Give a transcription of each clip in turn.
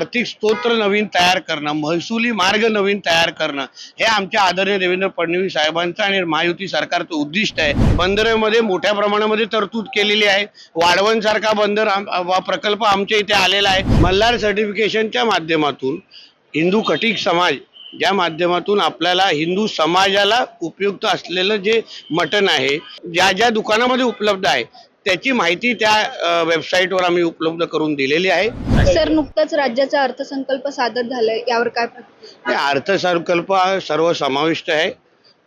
आर्थिक स्तोत्र नवीन तयार करणं महसुली मार्ग नवीन तयार करणं हे आमच्या आदरणीय देवेंद्र फडणवीस साहेबांचं आणि महायुती सरकारचं उद्दिष्ट आहे. बंदरामध्ये मोठ्या प्रमाणामध्ये तरतूद केलेली आहे. वाढवण सारखा बंदर प्रकल्प आमच्या इथे आलेला आहे. मल्हार सर्टिफिकेशनच्या माध्यमातून हिंदू कटिक समाज ज्या माध्यमातून आपल्याला हिंदू समाजाला उपयुक्त असलेलं जे मटण आहे ज्या ज्या दुकानामध्ये उपलब्ध आहे त्याची माहिती त्या वेबसाईटवर आम्ही उपलब्ध करून दिलेली आहे. सर नुकताच राज्याचा अर्थसंकल्प सादर झालाय यावर काय अर्थसंकल्प हा सर्वसमाविष्ट आहे.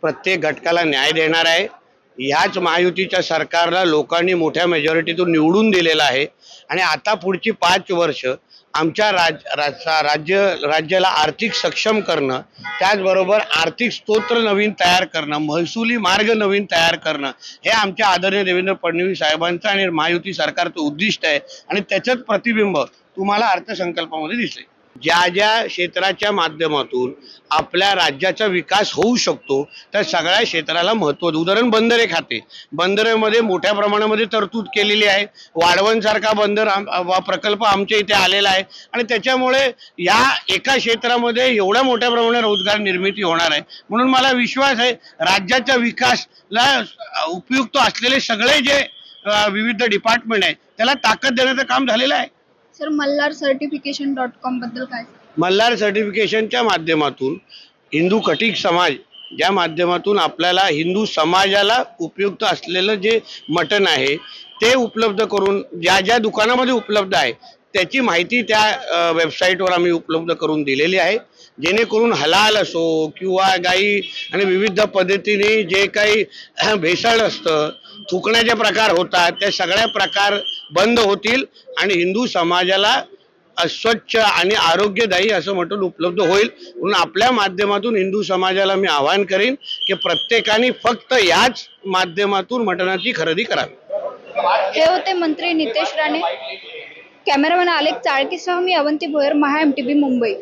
प्रत्येक घटकाला न्याय देणार आहे. ह्याच महायुतीच्या सरकारला लोकांनी मोठ्या मेजॉरिटीतून निवडून दिलेलं आहे. आणि आता पुढची पाच वर्ष आमच्या राज राज- राज्य राज्याला आर्थिक सक्षम करणं त्याचबरोबर आर्थिक स्तोत्र नवीन तयार करणं महसुली मार्ग नवीन तयार करणं हे आमच्या आदरणीय देवेंद्र फडणवीस साहेबांचं आणि महायुती सरकारचं उद्दिष्ट आहे. आणि त्याचंच प्रतिबिंब तुम्हाला अर्थसंकल्पामध्ये दिसेल ज्या ज्या क्षेत्राच्या माध्यमातून आपल्या राज्याचा विकास होऊ शकतो त्या सगळ्या क्षेत्राला महत्त्व उदाहरण बंदरे खाते. बंदरेमध्ये मोठ्या प्रमाणामध्ये तरतूद केलेली आहे. वाढवणसारखा बंदर आम- वा प्रकल्प आमच्या इथे आलेला आहे. आणि त्याच्यामुळे या एका क्षेत्रामध्ये एवढ्या मोठ्या प्रमाणात रोजगार निर्मिती होणार आहे. म्हणून मला विश्वास आहे राज्याच्या विकासला उपयुक्त असलेले सगळे जे विविध डिपार्टमेंट आहे त्याला ताकद देण्याचं काम झालेलं आहे. सर मल्हार सर्टिफिकेशन डॉट कॉमबद्दल काय? मल्हार सर्टिफिकेशनच्या माध्यमातून हिंदू कटिक समाज ज्या माध्यमातून आपल्याला हिंदू समाजाला उपयुक्त असलेलं जे मटण आहे ते उपलब्ध करून ज्या ज्या दुकानामध्ये उपलब्ध आहे त्याची माहिती त्या वेबसाईटवर आम्ही उपलब्ध करून दिलेली आहे. जेणेकरून हलाल असो किंवा गाई आणि विविध पद्धतीने जे काही भेसळ असतं थुकण्याचे प्रकार होतात त्या सगळ्या प्रकार बंद होतील आणि हिंदू समाजाला स्वच्छ आणि आरोग्यदायी असं मटण उपलब्ध होईल. म्हणून आपल्या माध्यमातून हिंदू समाजाला मी आवाहन करेन की प्रत्येकाने फक्त याच माध्यमातून मटणाची खरेदी करावी. हे होते मंत्री नितेश राणे. कॅमेरामॅन आलेख चाळकेसह मी Avanti Bhoyar Maha M T B Mumbai.